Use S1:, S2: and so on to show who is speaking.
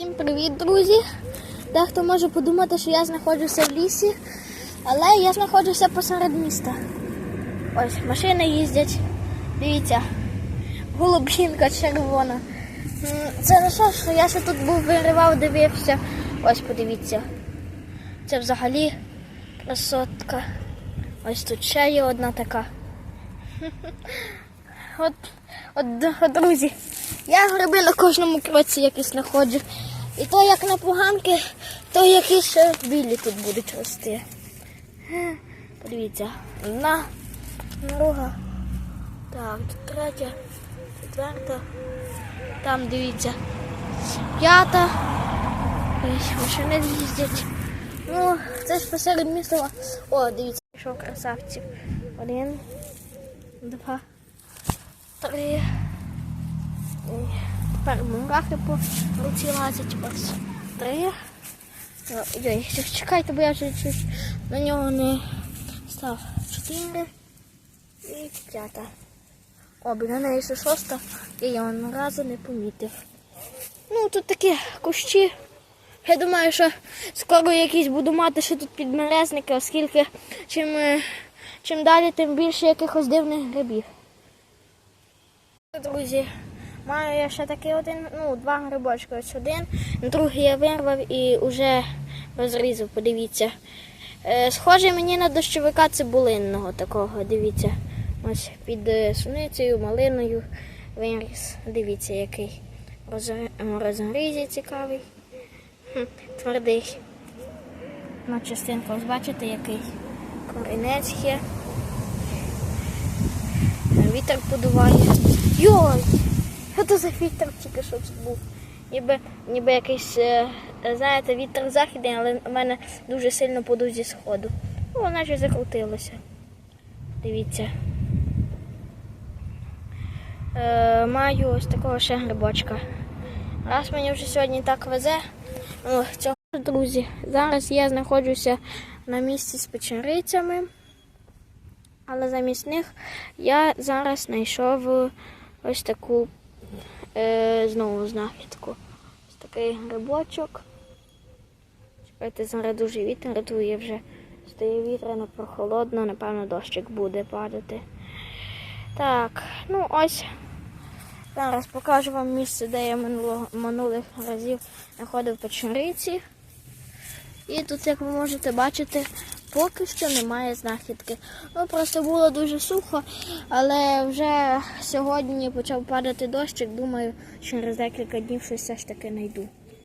S1: Всім привіт, друзі! Дехто може подумати, що я знаходжуся в лісі, але я знаходжуся посеред міста. Ось машини їздять. Дивіться, голубінка червона. Це не що, що я ще тут був виривав, дивився. Ось подивіться. Це взагалі красотка. Ось тут ще є одна така. От, от, от, друзі, я гриби на кожному кроці якісь знаходжу. І то як на поганки, то якісь ще білі тут будуть рости. Подивіться, одна, друга. Так, тут третя, четверта. Там дивіться. П'ята. Ось машини їздять. Ну, це ж посеред міста. О, дивіться, пішов красавців. Один, два, три. Тепер мурахи по руці лазять. Ось. Три. Ой, чекайте, бо я вже щось на нього не став. Чотири і п'ята. О, біля неї ще шоста. і Я ні разу не помітив. Ну, тут такі кущі. Я думаю, що скоро якісь буду мати ще тут підмерезники, оскільки чим, е, чим далі, тим більше якихось дивних грибів. Друзі, маю я ще такий один, ну, два грибочки. Ось один, другий я вирвав і вже розрізав, подивіться. Е, схоже мені на дощовика цибулинного такого, дивіться. Ось під е, суницею, малиною виріс. Дивіться, який розгрізі цікавий. Хм, твердий. На частинку, ось бачите, який корінець є. Вітер подуває. Йой! Це за вітер тільки що був? Ніби, ніби якийсь, е, знаєте, вітер західний, але в мене дуже сильно подув зі сходу. Ну, вона ж закрутилося. Дивіться. Е, маю ось такого ще грибочка. Раз мені вже сьогодні так везе. О, цього, друзі, зараз я знаходжуся на місці з печерицями. Але замість них я зараз знайшов ось таку е, знову знахідку. Ось такий грибочок. Чекайте, зараз дуже вітер дує вже. Стає вітряно, прохолодно, напевно, дощик буде падати. Так, ну ось. Зараз покажу вам місце, де я минулого, минулих разів знаходив печериці. І тут, як ви можете бачити, поки що немає знахідки. Ну, просто було дуже сухо, але вже сьогодні почав падати дощик. Думаю, через декілька днів щось все ж таки знайду.